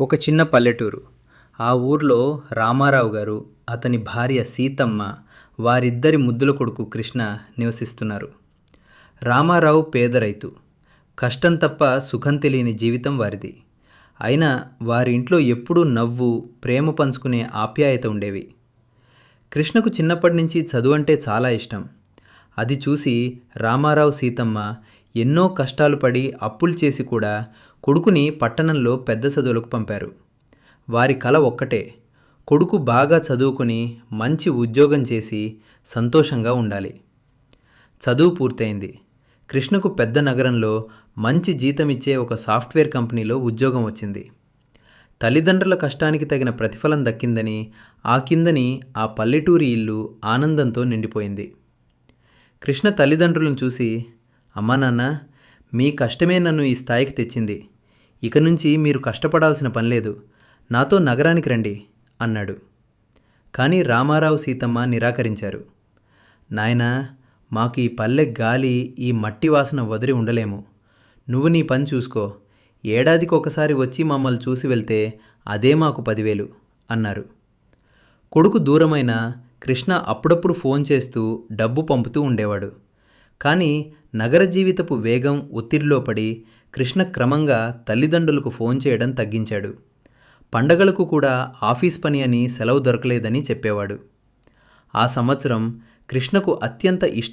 ఒక చిన్న పల్లెటూరు. ఆ ఊర్లో రామారావు గారు అతని భార్య సీతమ్మ వారిద్దరి ముద్దుల కొడుకు కృష్ణ నివసిస్తున్నారు. రామారావు పేద రైతు. కష్టం తప్ప సుఖం తెలియని జీవితం వారిది. అయినా వారి ఇంట్లో ఎప్పుడూ నవ్వు ప్రేమ పంచుకునే ఆప్యాయత ఉండేవి. కృష్ణకు చిన్నప్పటి నుంచి చదువు అంటే చాలా ఇష్టం. అది చూసి రామారావు సీతమ్మ ఎన్నో కష్టాలు పడి అప్పులు చేసి కూడా కొడుకుని పట్టణంలో పెద్ద చదువులకు పంపారు. వారి కల ఒక్కటే. కొడుకు బాగా చదువుకుని మంచి ఉద్యోగం చేసి సంతోషంగా ఉండాలి. చదువు పూర్తయింది. కృష్ణకు పెద్ద నగరంలో మంచి జీతం ఇచ్చే ఒక సాఫ్ట్వేర్ కంపెనీలో ఉద్యోగం వచ్చింది. తల్లిదండ్రుల కష్టానికి తగిన ప్రతిఫలం దక్కిందని ఆ కిందని ఆ పల్లెటూరి ఇల్లు ఆనందంతో నిండిపోయింది. కృష్ణ తల్లిదండ్రులను చూసి అమ్మా నాన్న మీ కష్టమే నన్ను ఈ స్థాయికి తెచ్చింది. ఇక నుంచి మీరు కష్టపడాల్సిన పని లేదు. నాతో నగరానికి రండి అన్నాడు. కానీ రామారావు సీతమ్మ నిరాకరించారు. నాయనా మాకు ఈ పల్లె గాలి ఈ మట్టి వాసన వదిలి ఉండలేము. నువ్వు నీ పని చూసుకో. ఏడాదికి ఒకసారి వచ్చి మమ్మల్ని చూసి వెళ్తే అదే మాకు పదివేలు అన్నారు. కొడుకు దూరమైన కృష్ణ అప్పుడప్పుడు ఫోన్ చేస్తూ డబ్బు పంపుతూ ఉండేవాడు. కానీ నగర జీవితపు వేగం ఒత్తిడిలో పడి కృష్ణ క్రమంగా తల్లిదండ్రులకు ఫోన్ చేయడం తగ్గించాడు. పండగలకు కూడా ఆఫీస్ పని అని సెలవు దొరకలేదని చెప్పేవాడు. ఆ సంవత్సరం కృష్ణకు అత్యంత ఇష్ట